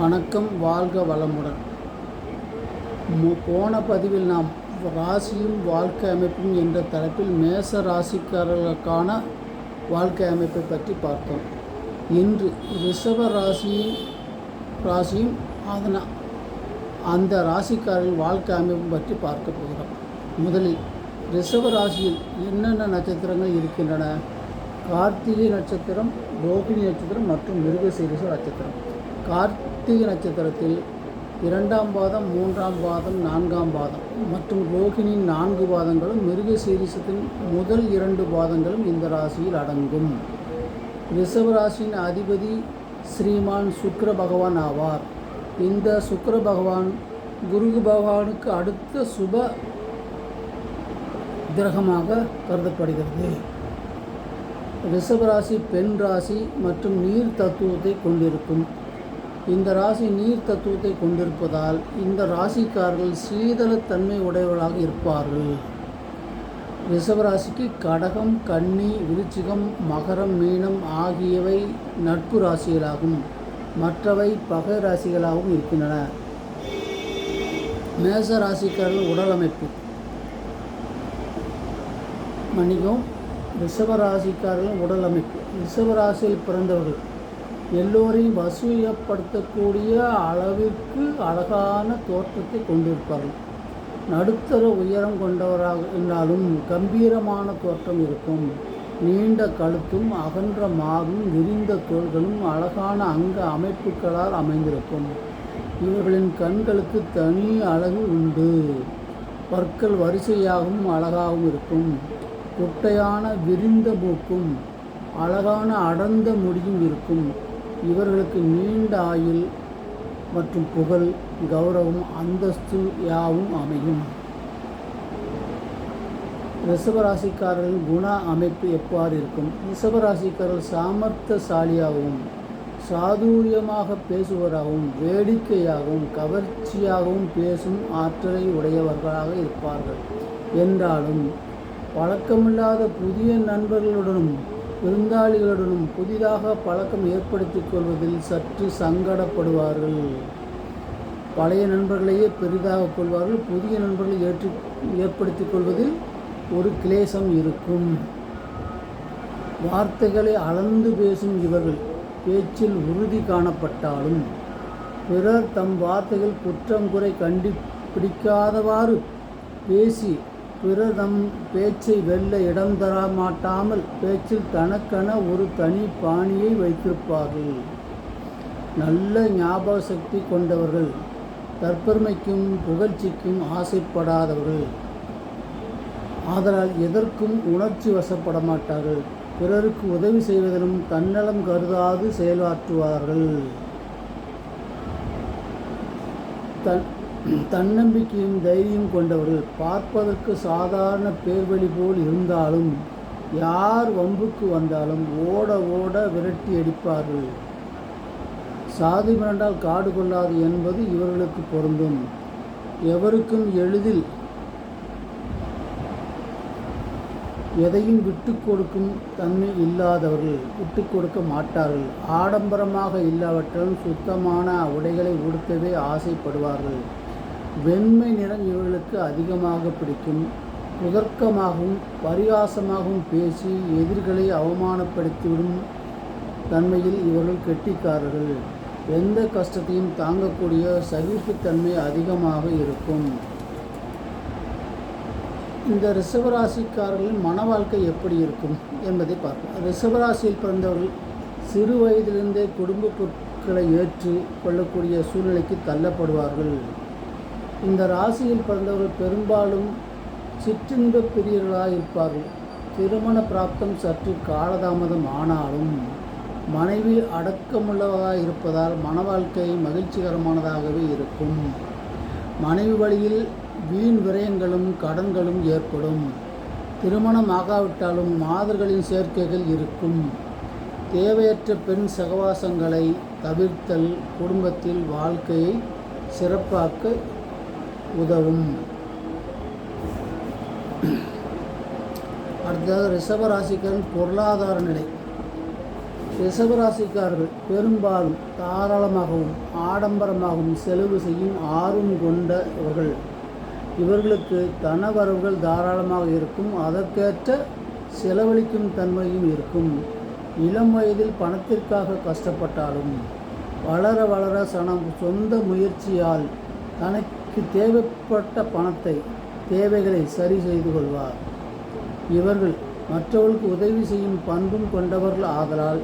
வணக்கம் வாழ்க வளமுடன். போன பதிவில் நாம் ராசியும் வாழ்க்கை அமைப்பும் என்ற தலைப்பில் மேச ராசிக்காரர்களுக்கான வாழ்க்கை அமைப்பை பற்றி பார்த்தோம். இன்று ரிஷப ராசியும் ராசியும் அதன அந்த ராசிக்காரர்கள் வாழ்க்கை அமைப்பும் பற்றி பார்க்க போகிறோம். முதலில் ரிஷப ராசியில் என்னென்ன நட்சத்திரங்கள் இருக்கின்றன? கார்த்திகை நட்சத்திரம் ரோகிணி நட்சத்திரம் மற்றும் மிருகசீரிச நட்சத்திரம். கார்த்திகை நட்சத்திரத்தில் இரண்டாம் பாதம் மூன்றாம் பாதம் நான்காம் பாதம் மற்றும் ரோகிணியின் நான்கு பாதங்களும் மிருகசீரிசத்தின் முதல் இரண்டு பாதங்களும் இந்த ராசியில் அடங்கும். ரிஷப ராசியின் அதிபதி ஸ்ரீமான் சுக்கர பகவான் ஆவார். இந்த சுக்கர பகவான் குரு பகவானுக்கு அடுத்த சுப கிரகமாக கருதப்படுகிறது. ரிஷபராசி பெண் ராசி மற்றும் நீர் தத்துவத்தை கொண்டிருக்கும். இந்த ராசி நீர் தத்துவத்தை கொண்டிருப்பதால் இந்த ராசிக்காரர்கள் சீதளத்தன்மை உடையவர்களாக இருப்பார்கள். ரிஷபராசிக்கு கடகம் கன்னி விருச்சிகம் மகரம் மீனம் ஆகியவை நட்பு ராசிகளாகும். மற்றவை பகை ராசிகளாகவும் இருக்கின்றன. மேச ராசிக்காரர்கள் உடல் அமைப்பு. மன்னிக்கவும் ரிஷபராசிக்காரர்கள் உடல் அமைப்பு. ரிஷபராசியில் பிறந்தவர்கள். எல்லோரையும் வசூயப்படுத்தக்கூடிய அளவிற்கு அழகான தோற்றத்தை கொண்டிருப்பார்கள் நடுத்தர உயரம் கொண்டவராக இருந்தாலும் கம்பீரமான தோற்றம் இருக்கும். நீண்ட கழுத்தும் அகன்ற மாவும் விரிந்த தோள்களும் அழகான அங்க அமைப்புகளால் அமைந்திருக்கும். இவர்களின் கண்களுக்கு தனி அழகு உண்டு. பற்கள் வரிசையாகவும் அழகாகவும் இருக்கும். குட்டையான விரிந்த மூக்கும் அழகான அடர்ந்த முடியும் இருக்கும். இவர்களுக்கு நீண்ட ஆயுள் மற்றும் புகழ் கௌரவம் அந்தஸ்து யாவும் அமையும். ரிஷபராசிக்காரர்கள் குண அமைப்பு எவ்வாறு இருக்கும்? ரிஷபராசிக்காரர்கள் சாமர்த்தசாலியாகவும் சாதுரியமாக பேசுவராகவும் வேடிக்கையாகவும் கவர்ச்சியாகவும் பேசும் ஆற்றலை உடையவர்களாக இருப்பார்கள். என்றாலும் பழக்கமில்லாத புதிய நண்பர்களுடனும் விருந்தாளிகளுடனும் புதிதாக பழக்கம் ஏற்படுத்திக் கொள்வதில் சற்று சங்கடப்படுவார்கள். பழைய நண்பர்களையே பெரிதாக கொள்வார்கள். புதிய நண்பர்களை ஏற்று ஏற்படுத்திக் கொள்வதில் ஒரு கிளேசம் இருக்கும். வார்த்தைகளை அளந்து பேசும் இவர்கள் பேச்சில் உறுதி காணப்பட்டாலும் பிறர் தம் வார்த்தைகள் குற்றம் குறை கண்டுபிடிக்காதவாறு பேசி பிறதம் பேச்சை வெல்ல இடம் தர மாட்டாமல் பேச்சில் தனக்கென ஒரு தனி பாணியை வைத்திருப்பார்கள். நல்ல ஞாபக சக்தி கொண்டவர்கள் தற்பெருமைக்கும் புகழ்ச்சிக்கும் ஆசைப்படாதவர்கள். ஆதலால் எதற்கும் உணர்ச்சி வசப்பட மாட்டார்கள் பிறருக்கு உதவி செய்வதிலும் தன்னலம் கருதாது செயலாற்றுவார்கள். தன் தன்னம்பிக்கையும் தைரியம் கொண்டவர்கள் பார்ப்பதற்கு சாதாரண பேர்வழி போல் இருந்தாலும் யார் வம்புக்கு வந்தாலும் ஓட ஓட விரட்டி அடிப்பார்கள். சாதி மிரண்டால் காடு கொள்ளாது என்பது இவர்களுக்கு பொருந்தும். எவருக்கும் எளிதில் எதையும் விட்டு கொடுக்கும் தன்மை இல்லாதவர்கள் விட்டு கொடுக்க மாட்டார்கள். ஆடம்பரமாக இல்லாவற்றாலும் சுத்தமான உடைகளை உடுத்தவே ஆசைப்படுவார்கள். வெண்மை நிறம் இவர்களுக்கு அதிகமாக பிடிக்கும். உதர்க்கமாகவும் பரிகாசமாகவும் பேசி எதிர்களை அவமானப்படுத்திவிடும் தன்மையில் இவர்கள் கெட்டிக்காரர்கள். எந்த கஷ்டத்தையும் தாங்கக்கூடிய சகிப்புத்தன்மை அதிகமாக இருக்கும். இந்த ரிஷபராசிக்காரர்களின் மன வாழ்க்கை எப்படி இருக்கும் என்பதை பார்ப்போம். ரிஷபராசியில் பிறந்தவர்கள் சிறு வயதிலிருந்தே குடும்ப பொருட்களை ஏற்று கொள்ளக்கூடிய சூழ்நிலைக்கு தள்ளப்படுவார்கள். இந்த ராசியில் பிறந்தவர்கள் பெரும்பாலும் சிற்றின்ப பிரியர்களாக இருப்பார்கள். திருமண பிராப்தம் சற்று காலதாமதம் ஆனாலும் மனைவி அடக்கமுள்ளவராக இருப்பதால் மன வாழ்க்கை மகிழ்ச்சிகரமானதாகவே இருக்கும். மனைவி வழியில் வீண் விரயங்களும் கடன்களும் ஏற்படும். திருமணம் ஆகாவிட்டாலும் மாதர்களின் சேர்க்கைகள் இருக்கும். தேவையற்ற பெண் சகவாசங்களை தவிர்த்தல் குடும்பத்தில் வாழ்க்கையை சிறப்பாக்க உதவும். அடுத்ததாக ரிஷபராசிக்காரன் பொருளாதார நிலை. ரிஷபராசிக்காரர்கள் பெரும்பாலும் தாராளமாகவும் ஆடம்பரமாகவும் செலவு செய்யும் ஆர்வம் கொண்ட இவர்கள். இவர்களுக்கு தனவரவுகள் தாராளமாக இருக்கும். அதற்கேற்ற செலவழிக்கும் தன்மையும் இருக்கும். இளம் வயதில் பணத்திற்காக கஷ்டப்பட்டாலும் வளர வளர சனம் சொந்த முயற்சியால் தனக்கு தேவைப்பட்ட பணத்தை தேவைகளை சரி செய்து கொள்வார். இவர்கள் மற்றவர்களுக்கு உதவி செய்யும் பண்பும் கொண்டவர்கள் ஆதலால்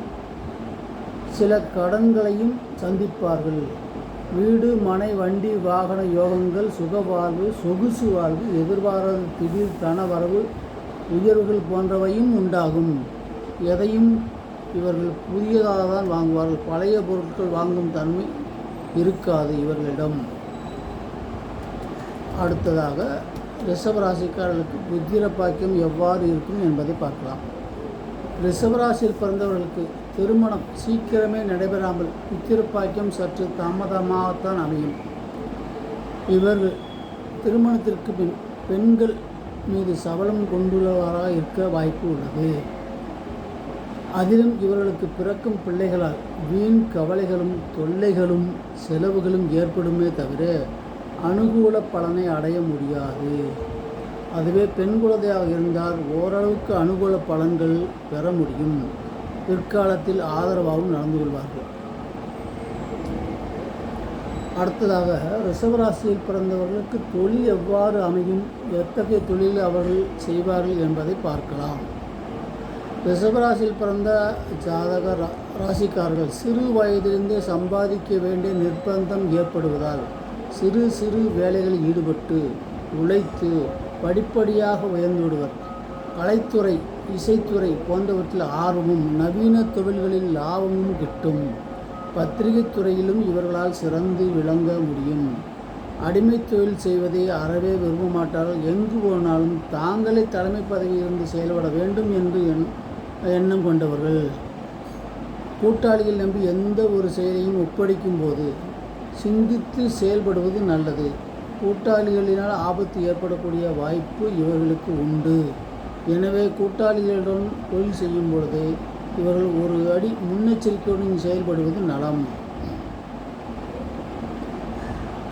சில கடன்களையும் சந்திப்பார்கள். வீடு மனை வண்டி வாகன யோகங்கள் சுக வாழ்வு சொகுசு வாழ்வு எதிர்பாராத திடீர் தன வரவு உயர்வுகள் போன்றவையும் உண்டாகும். எதையும் இவர்கள் புதியதாக தான் வாங்குவார்கள். பழைய பொருட்கள் வாங்கும் தன்மை இருக்காது இவர்களிடம். அடுத்ததாக ரிஷபராசிக்காரர்களுக்கு புத்திர பாக்கியம் எவ்வாறு இருக்கும் என்பதை பார்க்கலாம். ரிஷபராசியில் பிறந்தவர்களுக்கு திருமணம் சீக்கிரமே நடைபெறாமல் புத்திர பாக்கியம் சற்று தாமதமாகத்தான் அமையும். இவர்கள் திருமணத்திற்கு பின் பெண்கள் மீது சபலம் கொண்டுள்ளவராக இருக்க வாய்ப்பு உள்ளது. அதிலும் இவர்களுக்கு பிறக்கும் பிள்ளைகளால் வீண் கவலைகளும் தொல்லைகளும் செலவுகளும் ஏற்படுமே தவிர அனுகூல பலனை அடைய முடியாது. அதுவே பெண் குழந்தையாக இருந்தால் ஓரளவுக்கு அனுகூல பலன்கள் பெற முடியும். பிற்காலத்தில் ஆதரவாகவும் நடந்து கொள்வார்கள். அடுத்ததாக ரிஷபராசியில் பிறந்தவர்களுக்கு தொழில் எவ்வாறு அமையும் எத்தகைய தொழில் அவர்கள் செய்வார்கள் என்பதை பார்க்கலாம். ரிஷபராசியில் பிறந்த ஜாதக ரா ராசிக்காரர்கள் சிறு வயதிலிருந்தே சம்பாதிக்க வேண்டிய நிர்பந்தம் ஏற்படுவதால் சிறு சிறு வேலைகளில் ஈடுபட்டு உழைத்து படிப்படியாக உயர்ந்து விடுவர் கலைத்துறை இசைத்துறை போன்றவற்றில் ஆர்வமும் நவீன தொழில்களில் லாபமும் கிட்டும். பத்திரிகை துறையிலும் இவர்களால் சிறந்து விளங்க முடியும். அடிமை தொழில் செய்வதை அறவே விரும்ப மாட்டார்கள் எங்கு போனாலும் தாங்களே தலைமை பதவியிலிருந்து செயல்பட வேண்டும் என்று எண்ணம் கொண்டவர்கள். கூட்டாளிகள் நம்பி எந்த ஒரு செயலையும் ஒப்படைக்கும் போது சிந்தித்து செயல்படுவது நல்லது. கூட்டாளிகளினால் ஆபத்து ஏற்படக்கூடிய வாய்ப்பு இவர்களுக்கு உண்டு. எனவே கூட்டாளிகளுடன் தொழில் செய்யும் பொழுது இவர்கள் ஒரு அடி முன்னெச்சரிக்கையுடன் செயல்படுவது நலம்.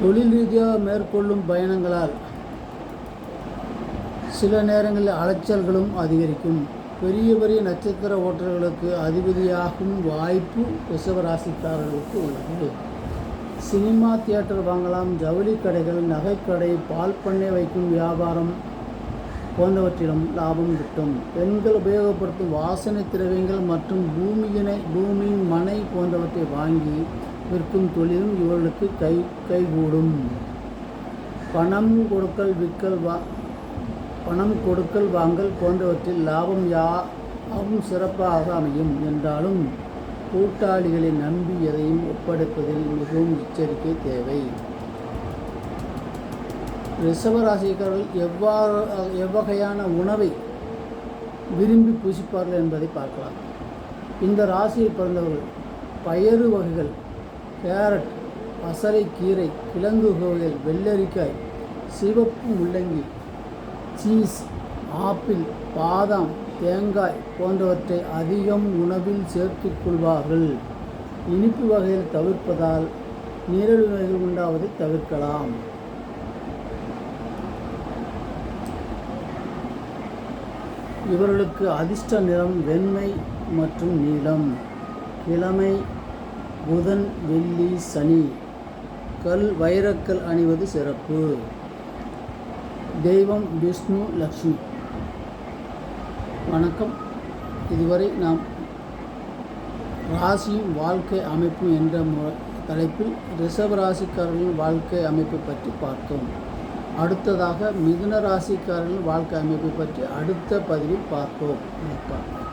தொழில் ரீதியாக மேற்கொள்ளும் பயணங்களால் சில நேரங்களில் அலைச்சல்களும் அதிகரிக்கும். பெரிய பெரிய நட்சத்திர ஓட்டர்களுக்கு அதிபதியாகும் வாய்ப்பு ரிஷபராசிக்காரர்களுக்கு உள்ளது. சினிமா தியேட்டர் வாங்கலாம் ஜவுளி கடைகள் நகைக்கடை பால் பண்ணை வைக்கும் வியாபாரம் போன்றவற்றிலும் லாபம் கிட்டும். பெண்கள் உபயோகப்படுத்தும் வாசனை திரவியங்கள் மற்றும் பூமியினை பூமி மனை போன்றவற்றை வாங்கி விற்கும் தொழிலும் இவர்களுக்கு கை கைகூடும். பணம் கொடுக்கல் விற்கல் வா பணம் கொடுக்கல் வாங்கல் போன்றவற்றில் லாபம் யாவும் சிறப்பாக அமையும் என்றாலும் கூட்டாளிகளை நம்பி எதையும் ஒப்படைப்பதில் மிகவும் எச்சரிக்கை தேவை. ரிஷபராசிக்காரர்கள் எவ்வாறு எவ்வகையான உணவை விரும்பி பூசிப்பார்கள் என்பதை பார்க்கலாம். இந்த ராசியில் பிறந்தவர்கள் பயறு வகைகள் கேரட் பசலைக்கீரை கிழங்கு வகைகள் வெள்ளரிக்காய் சிவப்பு முள்ளங்கி சீஸ் ஆப்பிள் பாதாம் தேங்காய் போன்றவற்றை அதிகம் உணவில் சேர்த்துக் கொள்வார்கள். இனிப்பு வகையில் தவிர்ப்பதால் நீரிழிவு நோய்கள் உண்டாவதை தவிர்க்கலாம். இவர்களுக்கு அதிர்ஷ்ட நிறம் வெண்மை மற்றும் நீளம். கிழமை புதன் வெள்ளி சனி. கல் வைரக்கல் அணிவது சிறப்பு. தெய்வம் விஷ்ணு லக்ஷ்மி. வணக்கம். இதுவரை நாம் ராசியும் வாழ்க்கை அமைப்பும் என்ற மு- தலைப்பில் ரிஷப ராசிக்காரர்களின் வாழ்க்கை அமைப்பை பற்றி பார்த்தோம். அடுத்ததாக மிதுன ராசிக்காரர்களின் வாழ்க்கை அமைப்பை பற்றி அடுத்த பதிவில் பார்ப்போம். வணக்கம்.